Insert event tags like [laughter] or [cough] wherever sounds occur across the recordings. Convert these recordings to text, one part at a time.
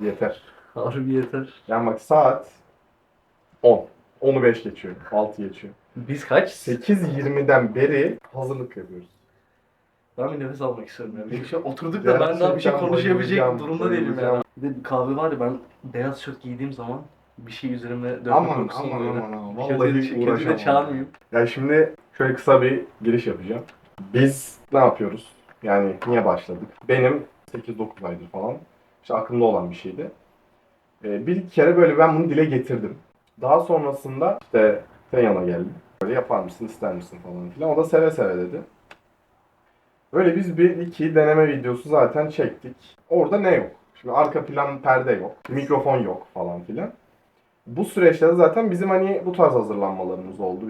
Yeter. Harbi yeter. Yani bak saat 10. 10'u 5 geçiyor. 6 geçiyor. Biz kaç? 8.20'den beri hazırlık yapıyoruz. Ben bir nefes almak istiyorum yani. Bir şey [laughs] oturduk da ben daha bir şey konuşabilecek durumda değilim yani. Bir de bir kahve var ya ben beyaz tişört giydiğim zaman bir şey üzerime dönme Aman aman aman aman. Vallahi de uğraşamam. çağırmayayım. Yani şimdi şöyle kısa bir giriş yapacağım. Biz ne yapıyoruz? Yani niye başladık? Benim 8-9 aydır falan işte aklımda olan bir şeydi. Ee, bir iki kere böyle ben bunu dile getirdim. Daha sonrasında işte sen yana geldi. Böyle yapar mısın, ister misin falan filan. O da seve seve dedi. Böyle biz bir iki deneme videosu zaten çektik. Orada ne yok? Şimdi arka plan perde yok, mikrofon yok falan filan. Bu süreçte zaten bizim hani bu tarz hazırlanmalarımız oldu.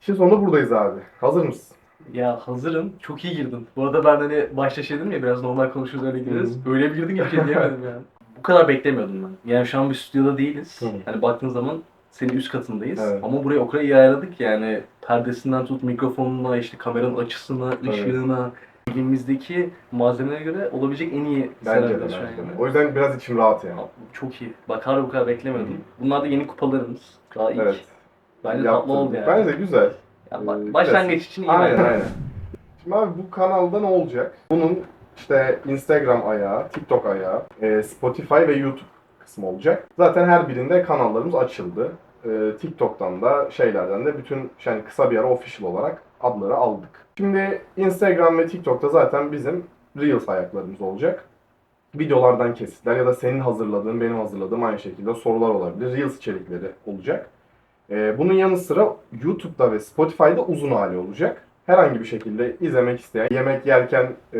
Şimdi sonunda buradayız abi. Hazır mısın? Ya hazırım. Çok iyi girdin. Bu arada ben hani başta şey dedim ya biraz normal konuşuruz öyle gireriz. Öyle bir girdin ki bir şey diyemedim yani. Bu kadar beklemiyordum ben. Yani şu an bir stüdyoda değiliz. Hı. Hani baktığın zaman senin üst katındayız. Evet. Ama burayı o kadar iyi ayarladık yani perdesinden tut mikrofonuna, işte kameranın açısına, Evet. ışığına, elimizdeki malzemelere göre olabilecek en iyi Bence de. bence de. O yüzden biraz içim rahat yani. Çok iyi. Bak harbi bu kadar beklemiyordum. Bunlar da yeni kupalarımız. Daha ilk. Evet. Bence Yaptım. tatlı oldu yani. Bence güzel. Ya Ee, başlangıç için iyi Aynen bence. aynen. Şimdi abi bu kanalda ne olacak? Bunun işte Instagram ayağı, TikTok ayağı, e, Spotify ve YouTube kısmı olacak. Zaten her birinde kanallarımız açıldı. E, TikTok'tan da şeylerden de bütün yani kısa bir ara official olarak adları aldık. Şimdi Instagram ve TikTok'ta zaten bizim Reels ayaklarımız olacak. Videolardan kesitler ya da senin hazırladığın, benim hazırladığım aynı şekilde sorular olabilir. Reels içerikleri olacak. Ee, bunun yanı sıra YouTube'da ve Spotify'da uzun hali olacak. Herhangi bir şekilde izlemek isteyen, yemek yerken e,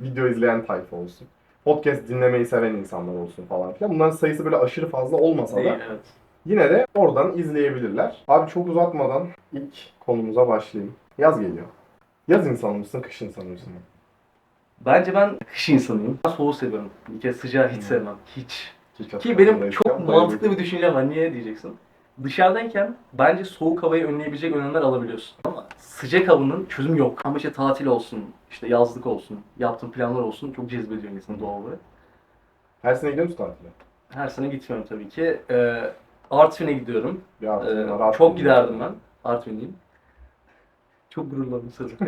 video izleyen tayfa olsun. Podcast dinlemeyi seven insanlar olsun falan filan. Bunların sayısı böyle aşırı fazla olmasa Değil, da evet. yine de oradan izleyebilirler. Abi çok uzatmadan ilk konumuza başlayayım. Yaz geliyor. Yaz insanı mısın, kış insanı mısın? Bence ben kış insanıyım. Ben soğuğu seviyorum. Bir kere sıcağı hiç Hmm. sevmem. Hiç. Hiç Ki benim çok mantıklı bir düşüncem var. Niye diyeceksin? Dışarıdayken bence soğuk havayı önleyebilecek önlemler alabiliyorsun. Ama sıcak havanın çözümü yok. Ama işte tatil olsun, işte yazlık olsun, yaptığın planlar olsun çok cezbediyor insanı doğal olarak. Her sene gidiyor musun tatile? Her sene gitmiyorum tabii ki. Ee, Artvin'e gidiyorum. Ee, Artvin var, Artvin çok giderdim ben. Artvinliyim. Çok gururlandım Sıra [laughs]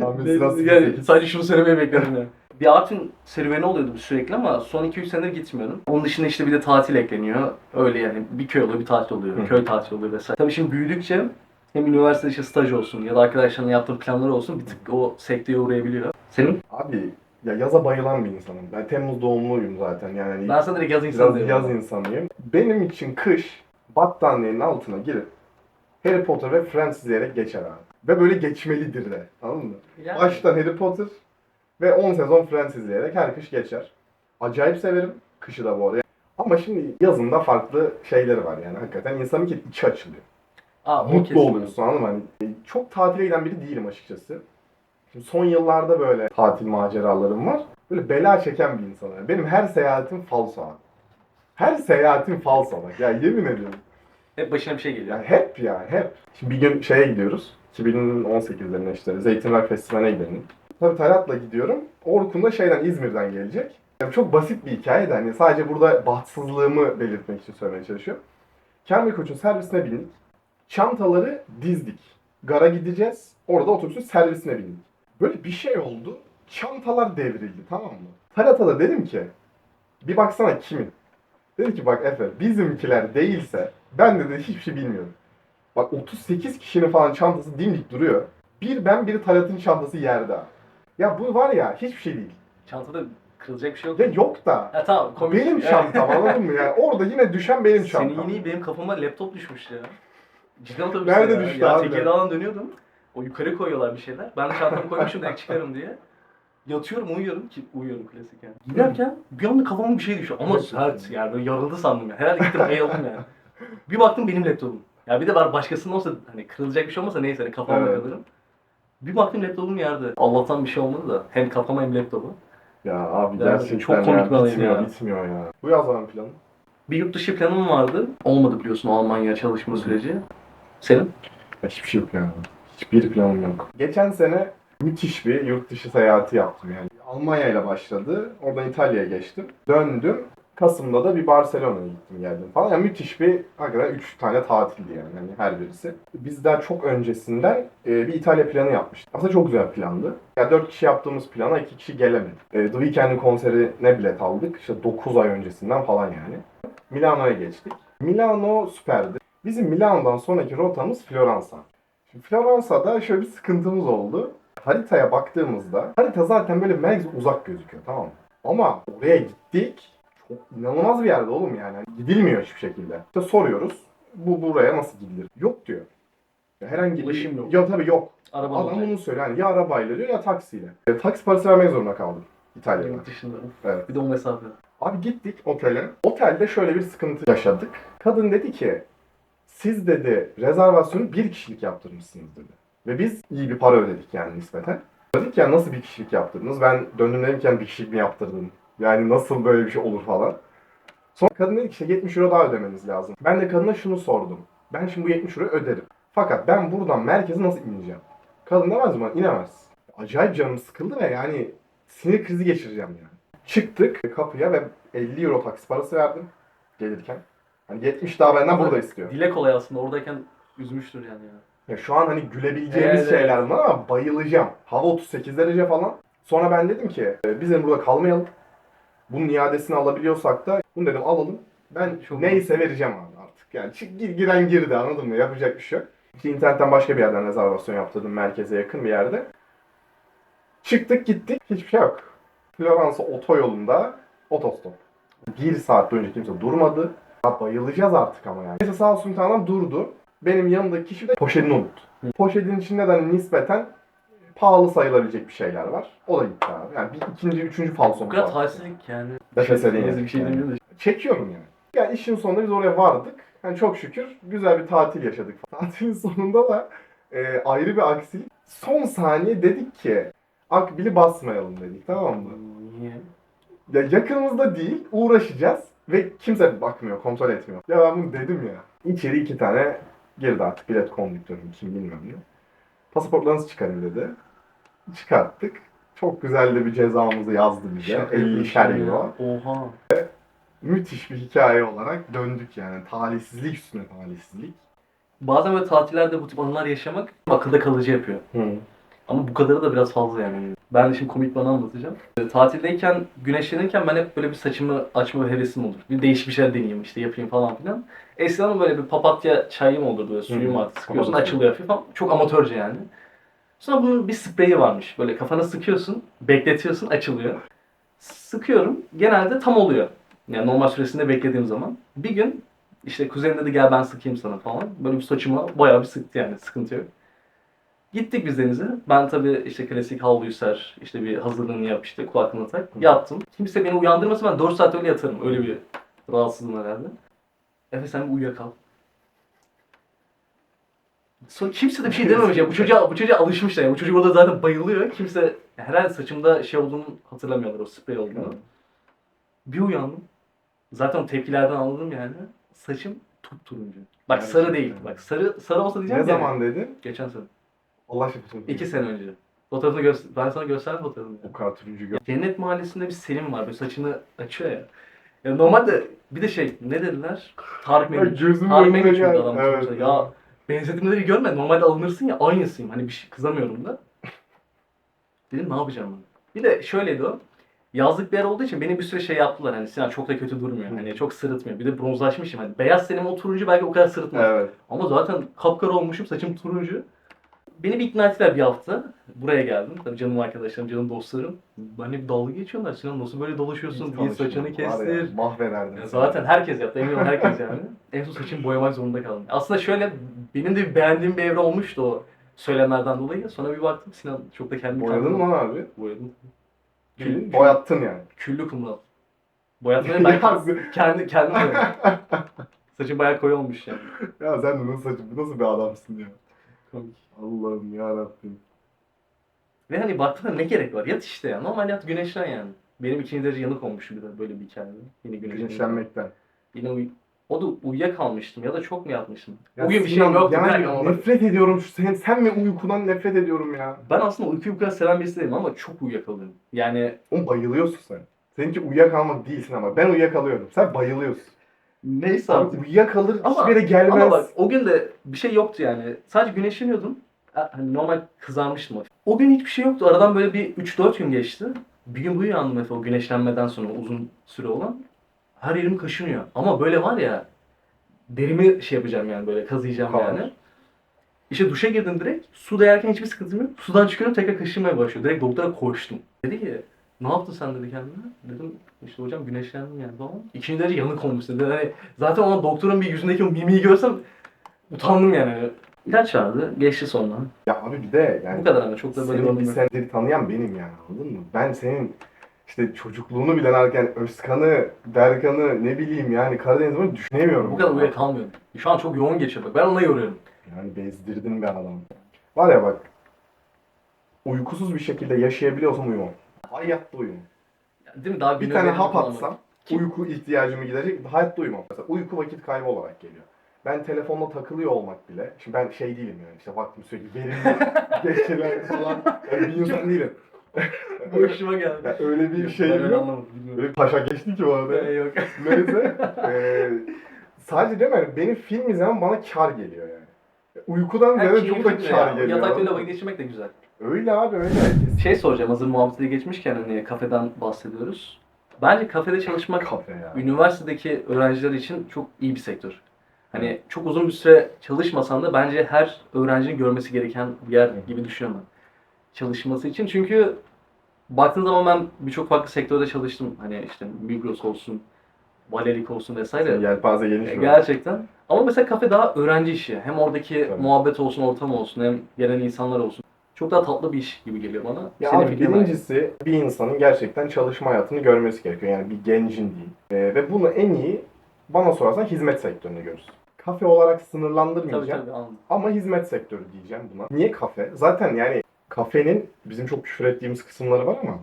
yani 08. sadece şunu söylemeyi bekledim ya. Bir Artvin serüveni oluyordu sürekli ama son 2-3 senedir gitmiyorum. Onun dışında işte bir de tatil ekleniyor. Öyle yani bir köy oluyor, bir tatil oluyor, Hı. köy tatili oluyor vesaire. Tabii şimdi büyüdükçe hem üniversitede işte staj olsun ya da arkadaşlarla yaptığın planlar olsun bir tık o sekteye uğrayabiliyor. Senin? Abi ya yaza bayılan bir insanım. Ben Temmuz doğumluyum zaten yani. hani Ben sana direkt yaz insanı diyorum. yaz insanıyım. Benim için kış battaniyenin altına girip Harry Potter ve Friends izleyerek geçer abi. Ve böyle geçmelidir de. Anladın mı? Yani- Baştan Harry Potter ve 10 sezon Friends izleyerek her kış geçer. Acayip severim. Kışı da bu arada. Ama şimdi yazında farklı şeyleri var yani hakikaten insanın ki içi açılıyor. Aa, o Mutlu kesin. oluyorsun anladın mı? Hani çok tatile giden biri değilim açıkçası. Şimdi son yıllarda böyle tatil maceralarım var. Böyle bela çeken bir insanım. Benim her seyahatim falso abi. Her seyahatim falso bak. Ya yemin ediyorum. Hep başına bir şey geliyor. Yani hep yani hep. Şimdi bir gün şeye gidiyoruz. 2018'lerine işte Zeytin Rock Festivali'ne gidelim. Tabii Talat'la gidiyorum. Orkun da şeyden İzmir'den gelecek. Yani çok basit bir hikaye de hani sadece burada bahtsızlığımı belirtmek için söylemeye çalışıyorum. Kamil Koç'un servisine bindik. Çantaları dizdik. Gara gideceğiz. Orada otobüsün servisine bindik. Böyle bir şey oldu. Çantalar devrildi tamam mı? Talat'a da dedim ki bir baksana kimin? Dedi ki bak Efe bizimkiler değilse ben dedi hiçbir şey bilmiyorum. Bak 38 kişinin falan çantası dimdik duruyor. Bir ben biri Talat'ın çantası yerde. Ya bu var ya hiçbir şey değil. Çantada kırılacak bir şey yok. Ya yok da Ha tamam komik. benim çantam anladın mı ya? [laughs] Orada yine düşen benim çantam. Senin yine benim kafama laptop düşmüş ya. Cidden otobüste Nerede ya. düştü ya, abi? Tekirdağ'dan dönüyordum. O yukarı koyuyorlar bir şeyler. Ben de çantamı koymuşum direkt çıkarım diye. Yatıyorum uyuyorum ki uyuyorum klasik yani. Giderken bir anda kafama bir şey düşüyor ama sert yani böyle yarıldı sandım ya. Herhalde gittim bayıldım yani. Bir baktım benim laptopum. Ya bir de var başkasının olsa hani kırılacak bir şey olmasa neyse hani kafamla Evet. kalırım. Bir baktım laptopum yerde. Allah'tan bir şey olmadı da hem kafama hem laptopu. Ya abi Yani gerçekten çok komik ya, bir olaydı bitmiyor, ya. bitmiyor ya. Bu yaz var mı planın? Bir yurt dışı planım vardı. Olmadı biliyorsun Almanya çalışma süreci. Senin? Ya hiçbir şey yok yani. Hiçbir planım yok. Geçen sene müthiş bir yurt dışı seyahati yaptım yani. Almanya ile başladı. Oradan İtalya'ya geçtim. Döndüm. Kasım'da da bir Barcelona'ya gittim geldim falan. Yani müthiş bir, hakikaten 3 tane tatildi yani hani her birisi. Biz daha çok öncesinden e, bir İtalya planı yapmıştık. Aslında çok güzel plandı. Ya 4 kişi yaptığımız plana 2 kişi gelemedi. E, The Weeknd'in konserine bilet aldık. İşte 9 ay öncesinden falan yani. Milano'ya geçtik. Milano süperdi. Bizim Milano'dan sonraki rotamız Floransa. Şimdi Floransa'da şöyle bir sıkıntımız oldu. Haritaya baktığımızda harita zaten böyle merkez uzak gözüküyor tamam mı? Ama oraya gittik. Çok inanılmaz bir yerde oğlum yani. Gidilmiyor hiçbir şekilde. İşte soruyoruz. Bu buraya nasıl gidilir? Yok diyor. Ya herhangi bir... Ulaşım yok. Yok tabii yok. Araba Adam bunu söylüyor. Yani ya arabayla diyor ya taksiyle. E, taksi parası vermek zorunda kaldım İtalya'da. Yurt dışında. Evet. Bir de o mesafe. Abi gittik otele. Otelde şöyle bir sıkıntı yaşadık. Kadın dedi ki siz dedi rezervasyonu bir kişilik yaptırmışsınız dedi. Ve biz iyi bir para ödedik yani nispeten. Dedik ya nasıl bir kişilik yaptırdınız? Ben döndüm dedim ki yani bir kişilik mi yaptırdın? Yani nasıl böyle bir şey olur falan. Sonra kadın dedi ki işte 70 euro daha ödemeniz lazım. Ben de kadına şunu sordum. Ben şimdi bu 70 euro öderim. Fakat ben buradan merkeze nasıl ineceğim? Kadın demez mi? İnemez. Acayip canım sıkıldı ve yani sinir krizi geçireceğim yani. Çıktık kapıya ve 50 euro taksi parası verdim gelirken. Hani 70 daha benden burada istiyor. Dile kolay aslında. Oradayken üzmüştür yani. ya. Ya şu an hani gülebileceğimiz Evet, şeyler bunlar ama bayılacağım. Hava 38 derece falan. Sonra ben dedim ki e, biz dedim burada kalmayalım. Bunun iadesini alabiliyorsak da bunu dedim alalım. Ben Çok neyse vereceğim abi artık. Yani gir, giren girdi anladın mı? Yapacak bir şey yok. İşte internetten başka bir yerden rezervasyon yaptırdım merkeze yakın bir yerde. Çıktık gittik hiçbir şey yok. Floransa otoyolunda otostop. Bir saat boyunca kimse durmadı. Ya bayılacağız artık ama yani. Neyse sağ olsun adam durdu. Benim yanımdaki kişi de poşetini unuttu. Poşetin içinde de hani nispeten pahalı sayılabilecek bir şeyler var. O da gitti abi. Yani bir ikinci, üçüncü Bu falsomuz kadar var. talihsizlik yani. Nefes Neyse, bir şey yani. demiyorum da. Çekiyorum yani. Yani işin sonunda biz oraya vardık. Yani çok şükür güzel bir tatil yaşadık. [laughs] Tatilin sonunda da e, ayrı bir aksilik. Son saniye dedik ki akbili basmayalım dedik tamam mı? Niye? Ya yakınımızda değil uğraşacağız ve kimse bakmıyor kontrol etmiyor. Ya ben bunu dedim ya. İçeri iki tane girdi artık bilet kondüktörüm kim bilmem ne. Pasaportlarınızı çıkarın dedi. Çıkarttık. Çok güzel de bir cezamızı yazdı bize. Şaka 50 yapıyorsun ya. euro. Oha. Müthiş bir hikaye olarak döndük yani. Talihsizlik üstüne talihsizlik. Bazen böyle tatillerde bu tip anılar yaşamak akılda kalıcı yapıyor. Ama bu kadarı da biraz fazla yani. Ben de şimdi komik bir anı anlatacağım. E, Tatildeyken, güneşlenirken ben hep böyle bir saçımı açma hevesim olur. Bir değişik bir şeyler deneyeyim işte yapayım falan filan. Eskiden böyle bir papatya çayım olurdu böyle suyum Hı. var. Sıkıyorsun açılıyor hafif ama çok amatörce yani. Sonra bunun bir spreyi varmış. Böyle kafana sıkıyorsun, bekletiyorsun, açılıyor. Sıkıyorum. Genelde tam oluyor. Yani normal süresinde beklediğim zaman. Bir gün işte kuzenim dedi gel ben sıkayım sana falan. Böyle bir saçıma bayağı bir sıktı yani sıkıntı yok. Gittik biz denize. Ben tabii işte klasik havluyu ser, işte bir hazırlığını yap, işte kulaklığını tak. Yattım. Kimse beni uyandırmasa ben 4 saat öyle yatarım. Öyle bir rahatsızlığım herhalde. Efe sen bir uyuyakal. Sonra kimse de bir şey dememiş ya. Bu çocuğa, bu çocuğa alışmışlar ya. Bu çocuk orada zaten bayılıyor. Kimse herhalde saçımda şey olduğunu hatırlamıyorlar o sprey olduğunu. Bir uyandım. Zaten o tepkilerden anladım yani. Saçım turuncu. Bak sarı Gerçekten. değil. Bak sarı sarı olsa diyeceğim Ne ki- zaman dedin? Geçen sene. Allah şükür. İki sene önce. Fotoğrafını göster ben sana gösterdim fotoğrafını. O kadar turuncu gör. Cennet Mahallesi'nde bir Selim var. Böyle saçını açıyor ya. Ya normalde bir de şey ne dediler? Tarık Mengüç. Tarık Mengüç müydü adam? Evet. Ya benzetimleri görme. Normalde alınırsın ya aynısıyım. Hani bir şey kızamıyorum da. Dedim ne yapacağım ben? Bir de şöyleydi o. Yazlık bir yer olduğu için beni bir süre şey yaptılar. Hani Sinan çok da kötü durmuyor. Hani çok sırıtmıyor. Bir de bronzlaşmışım. Hani beyaz senin o turuncu belki o kadar sırıtmaz. Evet. Ama zaten kapkara olmuşum, saçım turuncu. Beni bir ikna ettiler bir hafta. Buraya geldim. Tabii canım arkadaşlarım, canım dostlarım. Bir dalga geçiyorlar. Sinan nasıl böyle dolaşıyorsun? Git saçını Var ya, kestir. Mahvederdim. Ya zaten herkes yaptı. Eminim herkes yani. [laughs] en son saçımı boyamak zorunda kaldım. Aslında şöyle benim de beğendiğim bir evre olmuştu o söylemlerden dolayı. Sonra bir baktım Sinan çok da kendimi Boyadın mı lan abi? Boyadım. Bildiğin Boyattın yani. Küllü kumral. Boyatmayı [laughs] ben kendi kendim boyadım. Saçım bayağı koyu olmuş yani. ya sen de nasıl, saçma- nasıl bir adamsın ya. Komik. Allah'ım ya Rabbim. Ve hani baktığında ne gerek var? Yat işte ya. Normal yat güneşlen yani. Benim ikinci derece yanık olmuş bir de böyle bir hikayede. Yine güneşlenmek. Güneşlenmekten. Yine uy O da uyuyakalmıştım ya da çok mu yatmıştım? Ya Bugün bir şey Sinan, yoktu. Yani ama- nefret ediyorum. Sen, sen mi uykudan nefret ediyorum ya? Ben aslında uykuyu bu kadar seven birisi değilim ama çok uyuyakalıyorum. Yani Oğlum bayılıyorsun sen. Seninki uyuyakalmak değilsin ama ben uyuyakalıyorum. Sen bayılıyorsun. Neyse artık. uyuyakalır Ama- hiçbir yere gelmez. Ama bak o gün de bir şey yoktu yani. Sadece güneşleniyordum. Ha, Hani normal kızarmıştım. O gün hiçbir şey yoktu. Aradan böyle bir 3-4 gün geçti. Bir gün uyandım mesela o güneşlenmeden sonra uzun süre olan. Her yerim kaşınıyor. Ama böyle var ya derimi şey yapacağım yani böyle kazıyacağım Kalır. yani. İşte duşa girdim direkt. Su değerken hiçbir sıkıntım yok. Sudan çıkıyorum tekrar kaşınmaya başlıyor. Direkt doktora koştum. Dedi ki ne yaptın sen dedi kendine. Dedim işte hocam güneşlendim yani falan. İkinci derece yanık olmuş dedi. Hani zaten ona doktorun bir yüzündeki o mimiği görsem utandım yani. İlaç vardı. Geçti sonra. Ya abi bir de yani Bu kadar ama çok da böyle seni bir bir senedir tanıyan benim yani anladın mı? Ben senin işte çocukluğunu bilen erken Özkan'ı, Berkan'ı ne bileyim yani Karadeniz'i böyle düşünemiyorum. Bu kadar ya. uyuyakalmıyorum. Şu an çok yoğun geçiyor bak. Ben ona yoruyorum. Yani bezdirdin bir adam. Var ya bak uykusuz bir şekilde yaşayabiliyorsam uyumam. Hayatta uyumam. Değil mi? Daha Bir tane hap kullanmak. atsam Kim- uyku ihtiyacımı giderecek hayatta uyumam. Mesela uyku vakit kaybı olarak geliyor. Ben telefonla takılıyor olmak bile, şimdi ben şey değilim yani işte vaktim sürekli verimli [laughs] geceler falan öyle bir insan değilim. [laughs] Bu hoşuma geldi. Ya öyle bir Ben şey öyle yok. anlamadım. bilmiyorum. Böyle taşa geçti ki bu arada. Ee, yok. Neyse. eee [laughs] sadece değil mi? Yani benim film izlemem bana kar geliyor yani. Uykudan Ha, ziyade çok da keyifli kar ya. geliyor. Yatakta öyle vakit geçirmek de güzel. Öyle abi öyle. Şey soracağım hazır muhabbete geçmişken hani kafeden bahsediyoruz. Bence kafede çalışmak Kafe ya. üniversitedeki öğrenciler için çok iyi bir sektör. Hani çok uzun bir süre çalışmasan da bence her öğrencinin görmesi gereken bir yer gibi düşünüyorum ben. Çalışması için çünkü baktığın zaman ben birçok farklı sektörde çalıştım. Hani işte Migros olsun, Valerik olsun vesaire. Yelpaze geniş. E, mi? Gerçekten. Ama mesela kafe daha öğrenci işi. Hem oradaki Tabii. muhabbet olsun, ortam olsun, hem gelen insanlar olsun. Çok daha tatlı bir iş gibi geliyor bana. Ya Senin abi fikrin ne? birincisi bir insanın gerçekten çalışma hayatını görmesi gerekiyor. Yani bir gencin değil. Ee, ve bunu en iyi bana sorarsan hizmet sektöründe görürsün. Kafe olarak Tabii sınırlandırmayacağım. tabii anladım. Ama hizmet sektörü diyeceğim buna. Niye kafe? Zaten yani kafenin bizim çok küfür ettiğimiz kısımları var ama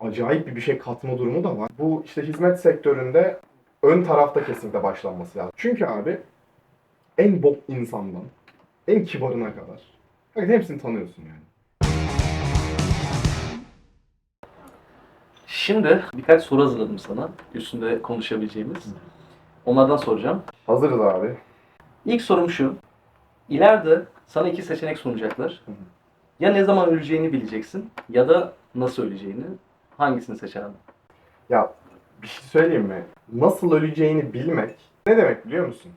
acayip bir bir şey katma durumu da var. Bu işte hizmet sektöründe ön tarafta kesinlikle başlanması lazım. Çünkü abi en bok insandan en kibarına kadar hakikaten hepsini tanıyorsun yani. Şimdi birkaç soru hazırladım sana. Üstünde konuşabileceğimiz. Onlardan soracağım. Hazırız abi. İlk sorum şu. İleride sana iki seçenek sunacaklar. Hı hı. Ya ne zaman öleceğini bileceksin ya da nasıl öleceğini. Hangisini seçerdin? Ya bir şey söyleyeyim mi? Nasıl öleceğini bilmek ne demek biliyor musun?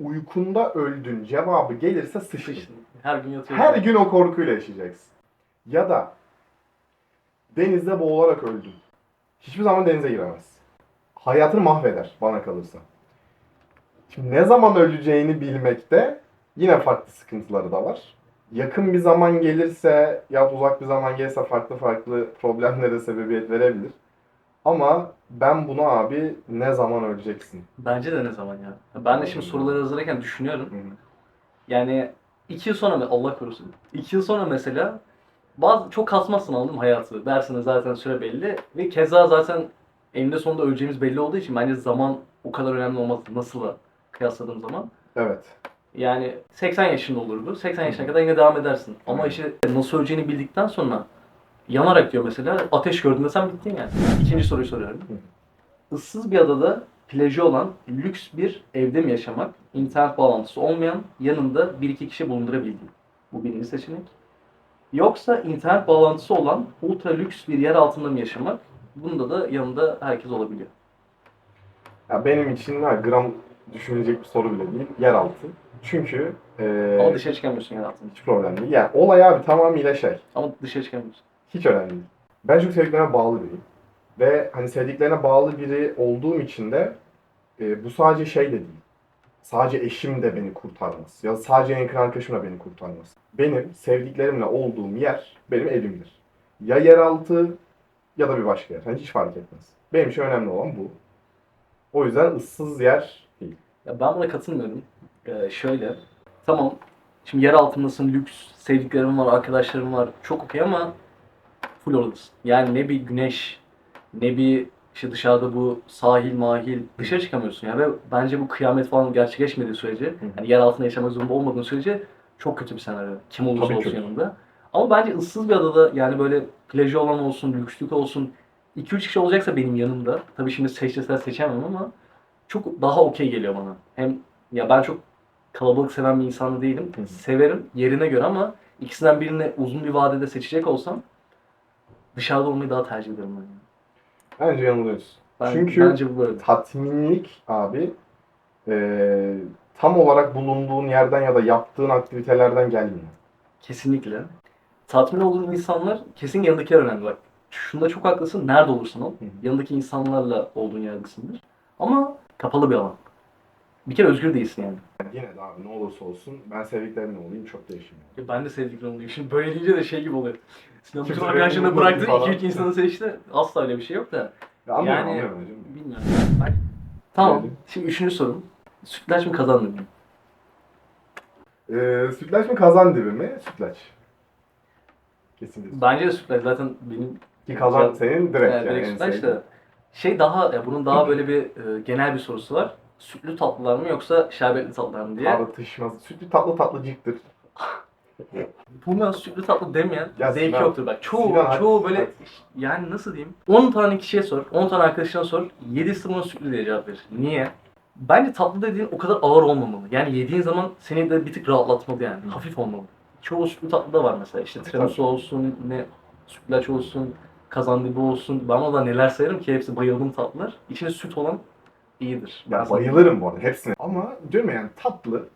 Uykunda öldün cevabı gelirse sıçtın. Her gün yatıyorum. Her gün o korkuyla yaşayacaksın. Ya da denizde boğularak öldün. Hiçbir zaman denize giremezsin. Hayatını mahveder bana kalırsa. Şimdi ne zaman öleceğini bilmekte yine farklı sıkıntıları da var. Yakın bir zaman gelirse ya uzak bir zaman gelirse farklı farklı problemlere sebebiyet verebilir. Ama ben bunu abi ne zaman öleceksin? Bence de ne zaman ya. Ben de şimdi soruları hazırlarken düşünüyorum. Hı hı. Yani iki yıl sonra Allah korusun. iki yıl sonra mesela bazı çok kasmazsın anladın mı hayatı. Dersine zaten süre belli. Ve keza zaten eninde sonunda öleceğimiz belli olduğu için bence zaman o kadar önemli olmaz. Nasıl'a kıyasladığım zaman. Evet. Yani 80 yaşında olurdu. 80 yaşına kadar yine devam edersin. Ama işte nasıl öleceğini bildikten sonra yanarak diyor mesela ateş gördüğünde sen bittin yani. İkinci soruyu soruyorum. Issız bir adada plajı olan lüks bir evde mi yaşamak, internet bağlantısı olmayan, yanında bir iki kişi bulundurabildiği. Bu birinci seçenek. Yoksa internet bağlantısı olan ultra lüks bir yer altında mı yaşamak? Bunda da yanında herkes olabiliyor. Ya benim için ha, gram düşünülecek bir soru bile değil. Yeraltı. Çünkü eee Ama dışarı çıkamıyorsun yer altında. hiç problem değil. Yani olay abi tamamıyla şey. Ama dışarı çıkamıyorsun. Hiç önemli değil. Ben çok sevdiklerime bağlı biriyim. Ve hani sevdiklerine bağlı biri olduğum için de e, bu sadece şey de değil. Sadece eşim de beni kurtarmaz. Ya sadece en yakın arkadaşım da beni kurtarmaz. Benim sevdiklerimle olduğum yer benim evimdir. Ya yeraltı ya da bir başka yer. Hani hiç fark etmez. Benim için önemli olan bu. O yüzden ıssız yer değil. Ya ben buna katılmıyorum. Ee, şöyle, tamam şimdi yer altındasın, lüks, sevdiklerim var, arkadaşlarım var, çok okey ama full oradasın. Yani ne bir güneş, ne bir işte dışarıda bu sahil mahil dışarı çıkamıyorsun yani ve bence bu kıyamet falan gerçekleşmediği sürece yani yer altında yaşamak zorunda olmadığın sürece çok kötü bir senaryo. Kim olursa Tabii olsun kötü. yanında. Ama bence ıssız bir adada yani böyle plajı olan olsun, lükslük olsun 2-3 kişi olacaksa benim yanımda. Tabii şimdi seçtirseler seçemem ama çok daha okey geliyor bana. Hem ya ben çok kalabalık seven bir insan değilim. Hı hı. Severim yerine göre ama ikisinden birini uzun bir vadede seçecek olsam dışarıda olmayı daha tercih ederim ben. Bence yanılıyorsun. Ben, Çünkü bence bu böyle. tatminlik abi e, tam olarak bulunduğun yerden ya da yaptığın aktivitelerden gelmiyor. Kesinlikle. Tatmin olduğun insanlar kesin yanındakiler önemli. Bak şunda çok haklısın. Nerede olursan ol. Hı hı. Yanındaki insanlarla olduğun yerdesindir. Ama kapalı bir alan. Bir kere özgür değilsin yani. Yine de abi ne olursa olsun ben sevdiklerimle olayım çok değişmiyor. Ya ben de sevdiklerim oluyor. Şimdi böyle deyince de şey gibi oluyor. Sinan Kimse arkadaşlarına memnun bıraktı. falan. 2-3 insanı seçti. Asla öyle bir şey yok da. Ya anlıyorum Yani- anlıyorum. Bilmiyorum. Bak. Tamam. Şimdi üçüncü sorum. Sütlaç mı kazandı mı? Ee, sütlaç mı kazan dibi mi? Sütlaç. Kesinlikle. Bence de sütlaç zaten benim Ki kazan senin direkt Evet, yani direkt sütlaç da şey daha ya bunun daha böyle bir e, genel bir sorusu var. Sütlü tatlılar mı yoksa şerbetli tatlılar mı diye. Tartışmaz. Sütlü tatlı tatlıcıktır. Buna sütlü tatlı demeyen Ya zevki Sinan- yoktur bak. Çoğu Sinan, çoğu böyle yani nasıl diyeyim? 10 tane kişiye sor, 10 tane arkadaşına sor. 7'si buna sütlü diye cevap verir. Niye? Bence tatlı dediğin o kadar ağır olmamalı. Yani yediğin zaman seni de bir tık rahatlatmalı yani. Hafif olmalı. Çoğu sütlü tatlı da var mesela. İşte tiramisu olsun, ne sütlaç olsun, kazandibi olsun. Ben ona neler sayarım ki hepsi bayıldığım tatlılar. İçinde süt olan iyidir. Ben Ya bayılırım bu arada hepsine. Ama diyorum ya yani tatlı,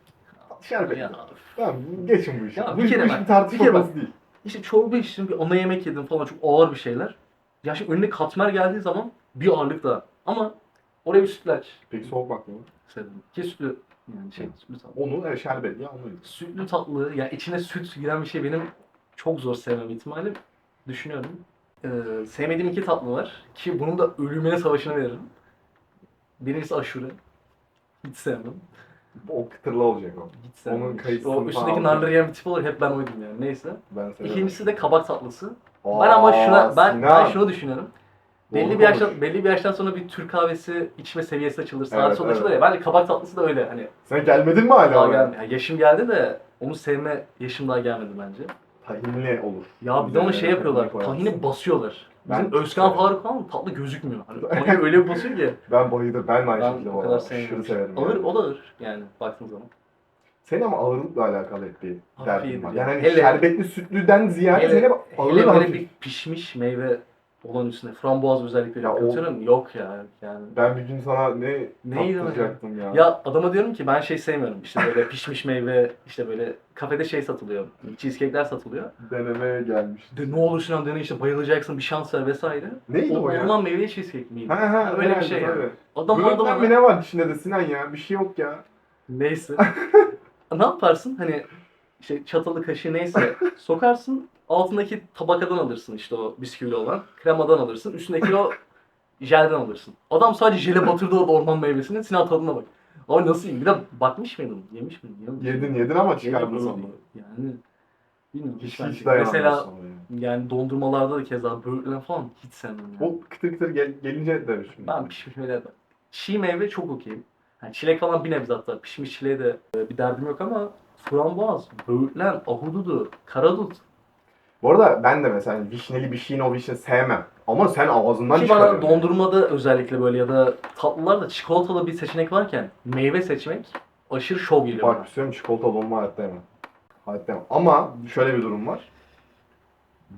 şerbetli. Ya, Tamam geçin bu işi. Ya bu bir kere bu iş bak, bir tartışma bir kere konusu değil. İşte çorba içtim, ana yemek yedim falan çok ağır bir şeyler. Ya şimdi önüne katmer geldiği zaman bir ağırlık daha. Ama oraya bir sütlaç Peki soğuk baklava. sevdim. Ki sütlü yani şey sütlü tatlı. Onu evet, şerbetli ya onu yedim. Sütlü tatlı ya içine süt giren bir şey benim çok zor sevmem ihtimalim. Düşünüyorum. Ee, sevmediğim iki tatlı var ki bunun da ölümüne savaşını veririm. Birincisi aşure. Hiç sevmem. O kıtırlı olacak o. Sevmem. Onun kayısını o üstündeki narları yiyen bir tip olur. Hep ben oydum yani. Neyse. Ben severim. İkincisi de kabak tatlısı. Aa, Ben ama şuna ben, ben Sinan. şunu düşünüyorum. Doğru Belli bir konuş. yaştan belli bir yaştan sonra bir Türk kahvesi içme seviyesi açılır. Sağda Evet, evet. açılır ya. Bence kabak tatlısı da öyle. Hani Sen gelmedin mi hala daha oraya? Yani yaşım geldi de onu sevme yaşım daha gelmedi bence. Tahinli olur. Ya bir de onu şey yapıyorlar. koyarsın. Tahini basıyorlar. Ben Bizim Özkan severim. Faruk falan tatlı gözükmüyor. Hani tahini öyle bir basıyor ki. [laughs] Ben bayılırım. Ben de aynı Ben şekilde o kadar. Aşırı severim. Ağır, yani. o da ağır yani baktığın zaman. Senin ama ağırlıkla alakalı hep bir derdin var. ya. Yani hani Hele- şerbetli sütlüden ziyade Hele- senin ağır Hele böyle bir pişmiş meyve olan üstüne frambuaz özellikle Ya o- katıyorum. Yok ya yani. Ben bir gün sana ne Neydi o ya? tattıracaktım ya. Ya adama diyorum ki ben şey sevmiyorum işte böyle [laughs] pişmiş meyve işte böyle kafede şey satılıyor. Cheesecake'ler satılıyor. Denemeye gelmiş. De ne olur Sinan dene işte bayılacaksın bir şans ver vesaire. Neydi O o, ya? orman meyveli cheesecake miydi? Ha ha öyle bir şey yani. tabii. Adam orada Böğürtlen mi ne var içinde de Sinan ya? Bir şey yok ya. Neyse. [laughs] ne yaparsın? Hani işte çatalı kaşığı neyse [laughs] sokarsın altındaki tabakadan alırsın işte o bisküvili olan. Kremadan alırsın. Üstündeki o [laughs] jelden alırsın. Adam sadece jele batırdı o orman meyvesini. Sinan tadına bak. Ama nasıl yiyeyim? Bir de bakmış mıydın? Yemiş miydin? Yememiş miydin? Yedin yedin ama çıkardın sonra. Yani bilmiyorum. Hiç, hiç dayanamıyorsun Mesela oraya. yani dondurmalarda da keza böğürtlen falan hiç sevmem yani. O kıtır kıtır gel, gelince de şimdi. Ben pişmiş meyve Çiğ meyve çok okeyim. Yani çilek falan bir nebze hatta. Pişmiş çileğe de e, bir derdim yok ama frambuaz, böğürtlen, ahududu, karadut. Bu arada ben de mesela vişneli bir şeyin o vişne sevmem. Ama sen ağzından Ki bana çıkarıyorsun. dondurmada özellikle böyle ya da tatlılarda çikolatalı bir seçenek varken meyve seçmek aşırı şov geliyor Bak bana. bir söyleyeyim çikolata dolma hayatta yemem. Hayatta yemem. Ama şöyle bir durum var.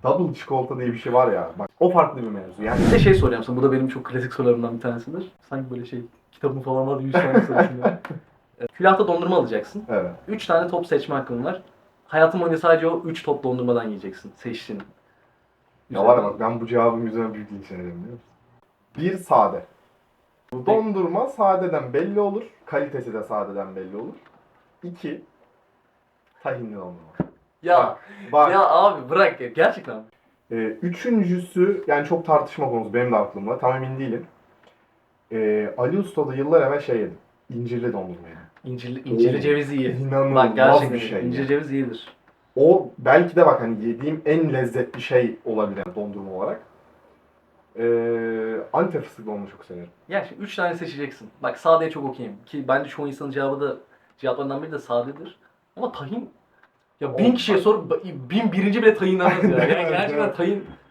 Double çikolata diye bir şey var ya. Bak o farklı bir mevzu. Yani Bir de şey soracağım sana. Bu da benim çok klasik sorularımdan bir tanesidir. Sanki böyle şey kitabım falan var 100 tane sorusunda. [laughs] Külahta dondurma alacaksın. evet. 3 tane top seçme hakkın var. Hayatın boyunca sadece o 3 top dondurmadan yiyeceksin. Seçtiğin. Ya var ya bak ben bu cevabın yüzüne büyük biliyor musun? Bir sade. Bu dondurma sadeden belli olur. Kalitesi de sadeden belli olur. İki. Tahinli dondurma. Ya, Bak, bak. ya abi bırak ya. Gerçekten. Ee, üçüncüsü yani çok tartışma konusu benim de aklımda. Tam emin değilim. Ee, Ali Usta'da yıllar evvel şey yedim. İncirli dondurma yedim. İncirli, incirli Oo, ceviz iyi. İnanılmaz Bak gerçekten bir şey. incirli ya. ceviz iyidir. O belki de bak hani yediğim en lezzetli şey olabilir yani dondurma olarak. Ee, Antep fıstıklı olmayı çok severim. Ya şimdi üç tane seçeceksin. Bak sadeye çok okuyayım. Ki bence çoğu insanın cevabı da cevaplarından biri de sadedir. Ama tahin ya bin Oğlum, kişiye sor, bin birinci bile tahinlemez [laughs] ya. Yani gerçekten evet.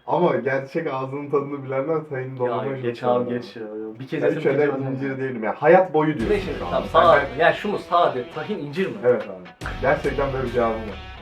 Ama gerçek ağzının tadını bilenler dondurma Ya geç abi geç ya. Bir kez şöyle bitirmez yani. incir değilim ya. Hayat boyu diyorsun. Ne şimdi? şu an. Tamam Yani sade. Ya şunu sade, tahin incir mi? ben- Evet abi. Gerçekten böyle bir cevabım var.